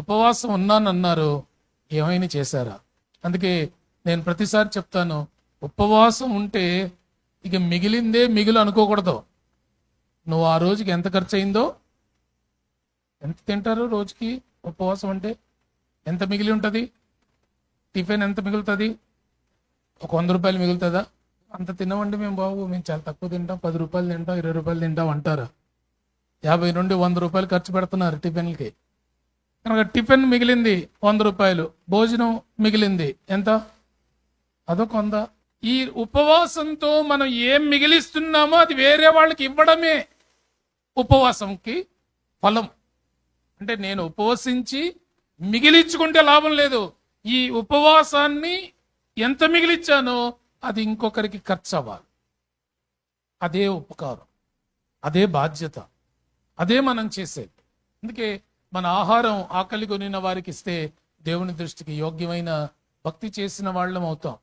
ఉపవాసం ఉన్నానన్నారు ఏమైనా చేశారా? అందుకే నేను ప్రతిసారి చెప్తాను ఉపవాసం ఉంటే ఇక మిగిలిందే మిగిలి అనుకోకూడదు. నువ్వు ఆ రోజుకి ఎంత ఖర్చు అయిందో ఎంత తింటారు రోజుకి ఉపవాసం అంటే? ఎంత మిగిలి ఉంటుంది? టిఫిన్ ఎంత మిగులుతుంది? ఒక వంద రూపాయలు మిగులుతుందా? అంత తినమండి మేము బాబు మేము చాలా తక్కువ తింటాం పది రూపాయలు తింటాం ఇరవై రూపాయలు తింటాం అంటారు. యాభై నుండి వంద రూపాయలు ఖర్చు పెడుతున్నారు టిఫిన్లకి. కనుక టిఫిన్ మిగిలింది వంద రూపాయలు భోజనం మిగిలింది ఎంత? అదొక వంద ఈ ఉపవాసంతో మనం ఏం మిగిలిస్తున్నామో అది వేరే వాళ్ళకి ఇవ్వడమే ఉపవాసంకి ఫలం. అంటే నేను ఉపవసించి మిగిలించుకుంటే లాభం లేదు. ఈ ఉపవాసాన్ని ఎంత మిగిలిచ్చానో అది ఇంకొకరికి ఖర్చు అవ్వాలి అదే ఉపకారం. అదే బాధ్యత. అదే మనం చేసేది. అందుకే మన ఆహారం ఆకలి కొనిన వారికి ఇస్తే దేవుని దృష్టికి యోగ్యమైన భక్తి చేసిన వాళ్ళం అవుతాం.